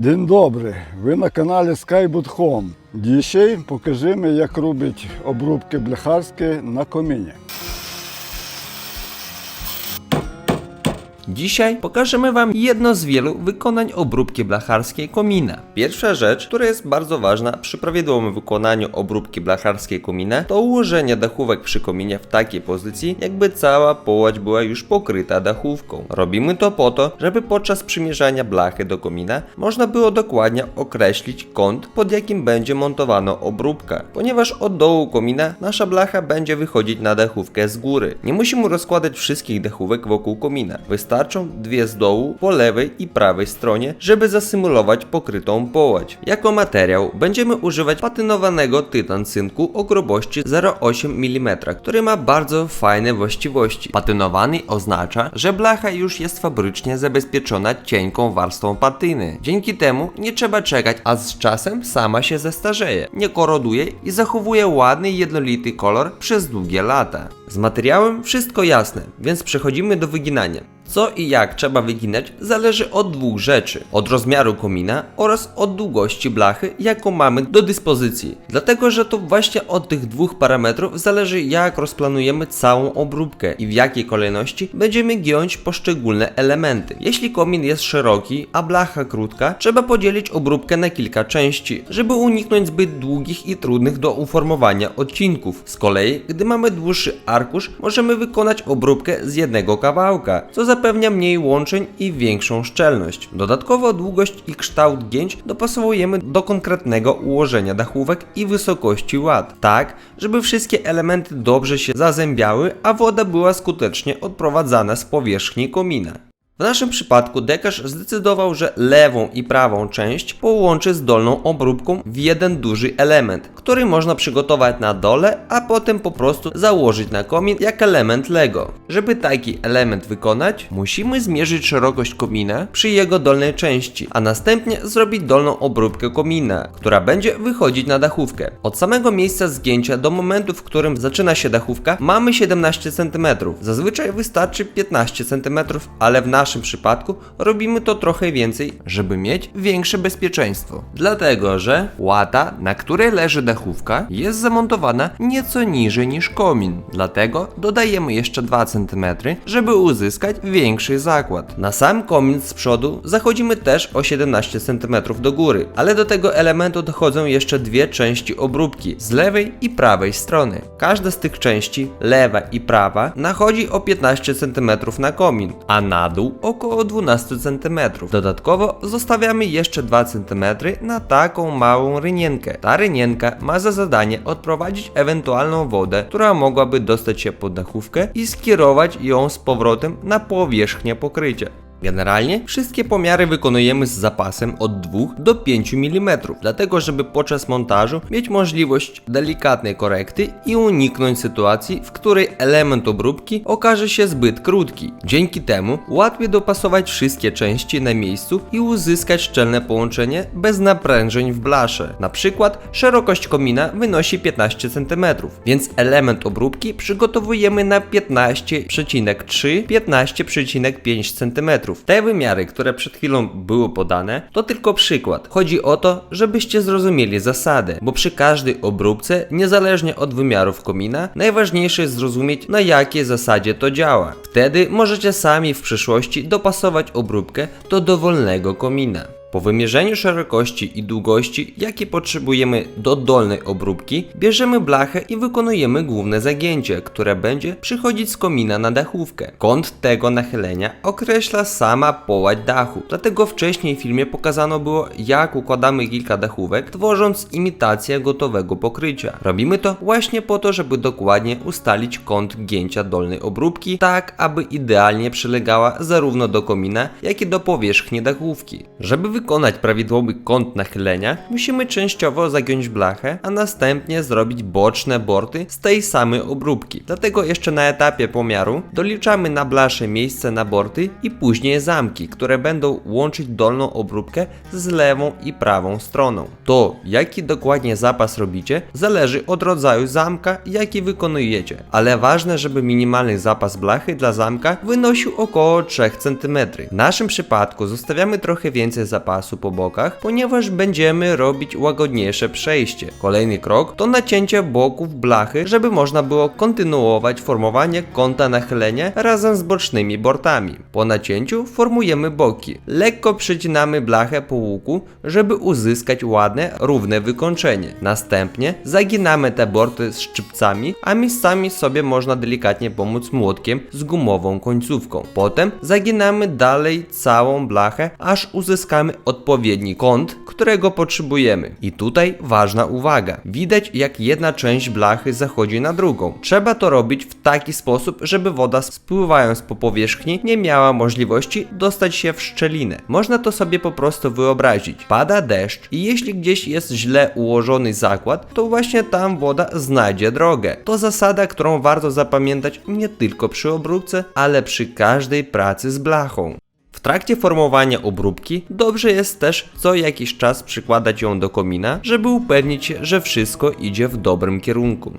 Dzień добрий, ви на каналі Skyboot Home. покажи покажемо, як робить обрубки бляхарські на коміні. Dzisiaj pokażemy Wam jedno z wielu wykonań obróbki blacharskiej komina. Pierwsza rzecz, która jest bardzo ważna przy prawidłowym wykonaniu obróbki blacharskiej komina, to ułożenie dachówek przy kominie w takiej pozycji, jakby cała połać była już pokryta dachówką. Robimy to po to, żeby podczas przymierzania blachy do komina można było dokładnie określić kąt, pod jakim będzie montowana obróbka, ponieważ od dołu komina nasza blacha będzie wychodzić na dachówkę z góry. Nie musimy rozkładać wszystkich dachówek wokół komina. Wystarczą dwie z dołu po lewej i prawej stronie, żeby zasymulować pokrytą połać. Jako materiał będziemy używać patynowanego tytan cynku o grubości 0,8 mm, który ma bardzo fajne właściwości. Patynowany oznacza, że blacha już jest fabrycznie zabezpieczona cienką warstwą patyny. Dzięki temu nie trzeba czekać, a z czasem sama się zestarzeje, nie koroduje i zachowuje ładny, jednolity kolor przez długie lata. Z materiałem wszystko jasne, więc przechodzimy do wyginania. Co i jak trzeba wyginać zależy od dwóch rzeczy: od rozmiaru komina oraz od długości blachy, jaką mamy do dyspozycji. Dlatego, że to właśnie od tych dwóch parametrów zależy, jak rozplanujemy całą obróbkę i w jakiej kolejności będziemy giąć poszczególne elementy. Jeśli komin jest szeroki, a blacha krótka, trzeba podzielić obróbkę na kilka części, żeby uniknąć zbyt długich i trudnych do uformowania odcinków. Z kolei, gdy mamy dłuższy arkusz, możemy wykonać obróbkę z jednego kawałka, co zapewnia mniej łączeń i większą szczelność. Dodatkowo długość i kształt gięć dopasowujemy do konkretnego ułożenia dachówek i wysokości ład, tak żeby wszystkie elementy dobrze się zazębiały, a woda była skutecznie odprowadzana z powierzchni komina. W naszym przypadku dekarz zdecydował, że lewą i prawą część połączy z dolną obróbką w jeden duży element, który można przygotować na dole, a potem po prostu założyć na komin jak element Lego. Żeby taki element wykonać, musimy zmierzyć szerokość komina przy jego dolnej części, a następnie zrobić dolną obróbkę komina, która będzie wychodzić na dachówkę. Od samego miejsca zgięcia do momentu, w którym zaczyna się dachówka, mamy 17 cm. Zazwyczaj wystarczy 15 cm, ale w naszym przypadku robimy to trochę więcej, żeby mieć większe bezpieczeństwo. Dlatego, że łata, na której leży dachówka, jest zamontowana nieco niżej niż komin. Dlatego dodajemy jeszcze 2 cm, żeby uzyskać większy zakład. Na sam komin z przodu zachodzimy też o 17 cm do góry, ale do tego elementu dochodzą jeszcze dwie części obróbki z lewej i prawej strony. Każda z tych części, lewa i prawa, nachodzi o 15 cm na komin, a na dół około 12 cm. Dodatkowo zostawiamy jeszcze 2 cm na taką małą rynienkę. Ta rynienka ma za zadanie odprowadzić ewentualną wodę, która mogłaby dostać się pod dachówkę i skierować ją z powrotem na powierzchnię pokrycia. Generalnie wszystkie pomiary wykonujemy z zapasem od 2 do 5 mm, dlatego żeby podczas montażu mieć możliwość delikatnej korekty i uniknąć sytuacji, w której element obróbki okaże się zbyt krótki. Dzięki temu łatwiej dopasować wszystkie części na miejscu i uzyskać szczelne połączenie bez naprężeń w blasze. Na przykład szerokość komina wynosi 15 cm, więc element obróbki przygotowujemy na 15,3-15,5 cm. Te wymiary, które przed chwilą były podane, to tylko przykład. Chodzi o to, żebyście zrozumieli zasadę, bo przy każdej obróbce, niezależnie od wymiarów komina, najważniejsze jest zrozumieć na jakiej zasadzie to działa. Wtedy możecie sami w przyszłości dopasować obróbkę do dowolnego komina. Po wymierzeniu szerokości i długości, jakie potrzebujemy do dolnej obróbki, bierzemy blachę i wykonujemy główne zagięcie, które będzie przychodzić z komina na dachówkę. Kąt tego nachylenia określa sama połać dachu, dlatego wcześniej w filmie pokazano było jak układamy kilka dachówek, tworząc imitację gotowego pokrycia. Robimy to właśnie po to, żeby dokładnie ustalić kąt gięcia dolnej obróbki, tak aby idealnie przylegała zarówno do komina, jak i do powierzchni dachówki. Żeby wykonać prawidłowy kąt nachylenia, musimy częściowo zagiąć blachę, a następnie zrobić boczne borty z tej samej obróbki. Dlatego jeszcze na etapie pomiaru doliczamy na blasze miejsce na borty i później zamki, które będą łączyć dolną obróbkę z lewą i prawą stroną. To, jaki dokładnie zapas robicie, zależy od rodzaju zamka, jaki wykonujecie, ale ważne, żeby minimalny zapas blachy dla zamka wynosił około 3 cm. W naszym przypadku zostawiamy trochę więcej zapasu zapasu po bokach, ponieważ będziemy robić łagodniejsze przejście. Kolejny krok to nacięcie boków blachy, żeby można było kontynuować formowanie kąta nachylenia razem z bocznymi bortami. Po nacięciu formujemy boki. Lekko przycinamy blachę po łuku, żeby uzyskać ładne, równe wykończenie. Następnie zaginamy te borty z szczypcami, a miejscami sobie można delikatnie pomóc młotkiem z gumową końcówką. Potem zaginamy dalej całą blachę, aż uzyskamy odpowiedni kąt, którego potrzebujemy. I tutaj ważna uwaga. Widać jak jedna część blachy zachodzi na drugą. Trzeba to robić w taki sposób, żeby woda spływając po powierzchni nie miała możliwości dostać się w szczelinę. Można to sobie po prostu wyobrazić. Pada deszcz i jeśli gdzieś jest źle ułożony zakład, to właśnie tam woda znajdzie drogę. To zasada, którą warto zapamiętać nie tylko przy obróbce, ale przy każdej pracy z blachą. W trakcie formowania obróbki dobrze jest też co jakiś czas przykładać ją do komina, żeby upewnić się, że wszystko idzie w dobrym kierunku.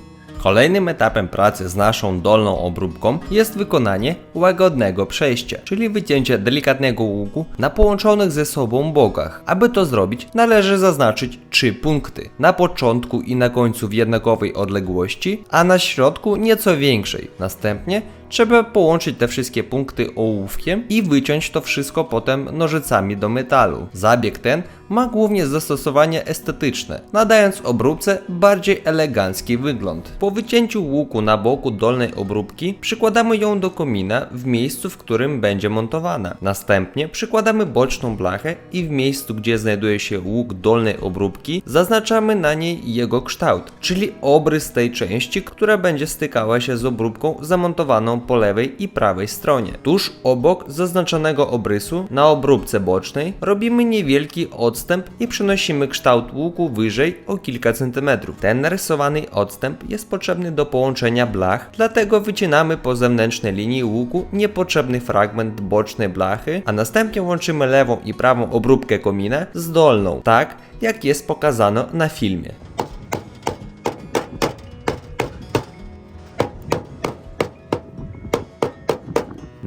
Kolejnym etapem pracy z naszą dolną obróbką jest wykonanie łagodnego przejścia, czyli wycięcie delikatnego łuku na połączonych ze sobą bokach. Aby to zrobić, należy zaznaczyć trzy punkty. Na początku i na końcu w jednakowej odległości, a na środku nieco większej. Następnie Trzeba połączyć te wszystkie punkty ołówkiem i wyciąć to wszystko potem nożycami do metalu. Zabieg ten ma głównie zastosowanie estetyczne, nadając obróbce bardziej elegancki wygląd. Po wycięciu łuku na boku dolnej obróbki przykładamy ją do komina w miejscu, w którym będzie montowana. Następnie przykładamy boczną blachę i w miejscu, gdzie znajduje się łuk dolnej obróbki, zaznaczamy na niej jego kształt, czyli obrys tej części, która będzie stykała się z obróbką zamontowaną po lewej i prawej stronie. Tuż obok zaznaczonego obrysu na obróbce bocznej robimy niewielki odstęp i przenosimy kształt łuku wyżej o kilka centymetrów. Ten narysowany odstęp jest potrzebny do połączenia blach, dlatego wycinamy po zewnętrznej linii łuku niepotrzebny fragment bocznej blachy, a następnie łączymy lewą i prawą obróbkę komina z dolną, tak jak jest pokazano na filmie.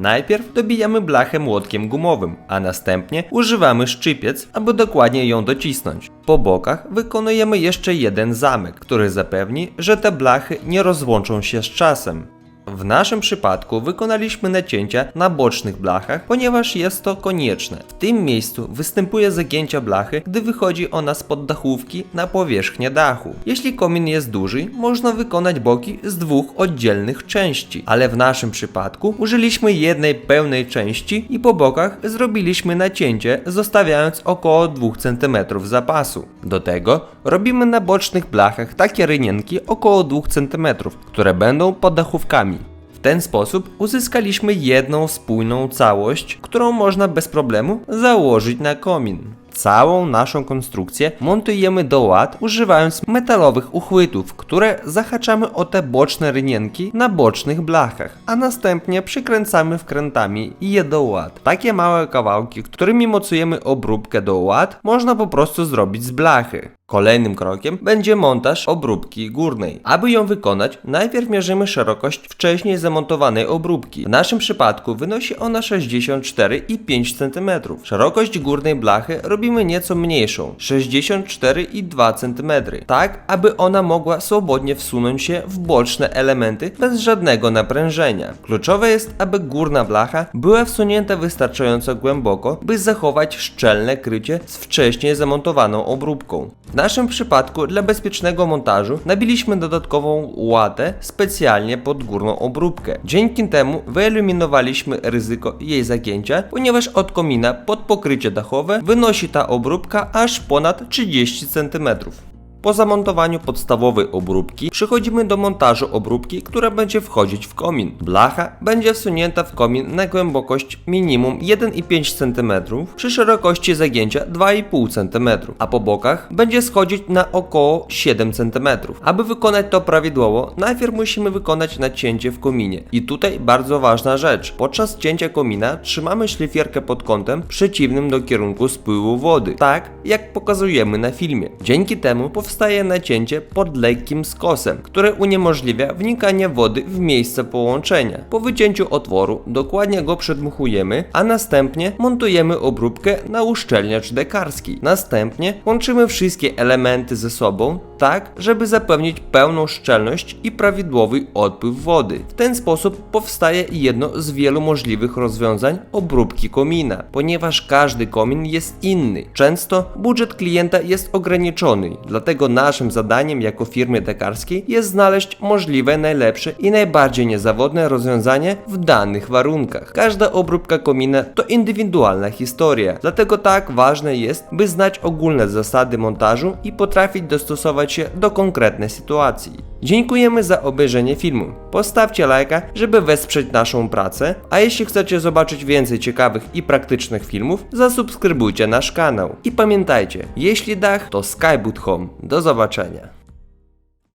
Najpierw dobijamy blachę młotkiem gumowym, a następnie używamy szczypiec, aby dokładnie ją docisnąć. Po bokach wykonujemy jeszcze jeden zamek, który zapewni, że te blachy nie rozłączą się z czasem. W naszym przypadku wykonaliśmy nacięcia na bocznych blachach, ponieważ jest to konieczne. W tym miejscu występuje zagięcia blachy, gdy wychodzi ona spod dachówki na powierzchnię dachu. Jeśli komin jest duży, można wykonać boki z dwóch oddzielnych części, ale w naszym przypadku użyliśmy jednej pełnej części i po bokach zrobiliśmy nacięcie, zostawiając około 2 cm zapasu. Do tego robimy na bocznych blachach takie rynienki około 2 cm, które będą pod dachówkami. Ten sposób uzyskaliśmy jedną spójną całość, którą można bez problemu założyć na komin. Całą naszą konstrukcję montujemy do ład używając metalowych uchwytów, które zahaczamy o te boczne rynienki na bocznych blachach, a następnie przykręcamy wkrętami je do ład. Takie małe kawałki, którymi mocujemy obróbkę do ład, można po prostu zrobić z blachy. Kolejnym krokiem będzie montaż obróbki górnej. Aby ją wykonać, najpierw mierzymy szerokość wcześniej zamontowanej obróbki. W naszym przypadku wynosi ona 64,5 cm. Szerokość górnej blachy robimy nieco mniejszą 64,2 cm, tak aby ona mogła swobodnie wsunąć się w boczne elementy bez żadnego naprężenia. Kluczowe jest, aby górna blacha była wsunięta wystarczająco głęboko, by zachować szczelne krycie z wcześniej zamontowaną obróbką. W naszym przypadku dla bezpiecznego montażu nabiliśmy dodatkową łatę specjalnie pod górną obróbkę. Dzięki temu wyeliminowaliśmy ryzyko jej zagięcia, ponieważ od komina pod pokrycie dachowe wynosi ta obróbka aż ponad 30 cm. Po zamontowaniu podstawowej obróbki przechodzimy do montażu obróbki, która będzie wchodzić w komin. Blacha będzie wsunięta w komin na głębokość minimum 1,5 cm przy szerokości zagięcia 2,5 cm, a po bokach będzie schodzić na około 7 cm. Aby wykonać to prawidłowo, najpierw musimy wykonać nacięcie w kominie. I tutaj bardzo ważna rzecz. Podczas cięcia komina trzymamy szlifierkę pod kątem przeciwnym do kierunku spływu wody, tak jak pokazujemy na filmie. Dzięki temu powstaje powstaje nacięcie pod lekkim skosem, które uniemożliwia wnikanie wody w miejsce połączenia. Po wycięciu otworu dokładnie go przedmuchujemy, a następnie montujemy obróbkę na uszczelniacz dekarski. Następnie łączymy wszystkie elementy ze sobą tak, żeby zapewnić pełną szczelność i prawidłowy odpływ wody. W ten sposób powstaje jedno z wielu możliwych rozwiązań obróbki komina, ponieważ każdy komin jest inny. Często budżet klienta jest ograniczony, dlatego naszym zadaniem jako firmy dekarskiej jest znaleźć możliwe najlepsze i najbardziej niezawodne rozwiązanie w danych warunkach. Każda obróbka komina to indywidualna historia, dlatego tak ważne jest, by znać ogólne zasady montażu i potrafić dostosować się do konkretnej sytuacji. Dziękujemy za obejrzenie filmu. Postawcie lajka, żeby wesprzeć naszą pracę, a jeśli chcecie zobaczyć więcej ciekawych i praktycznych filmów, zasubskrybujcie nasz kanał. I pamiętajcie, jeśli dach, to Skyboot Home. Do zobaczenia.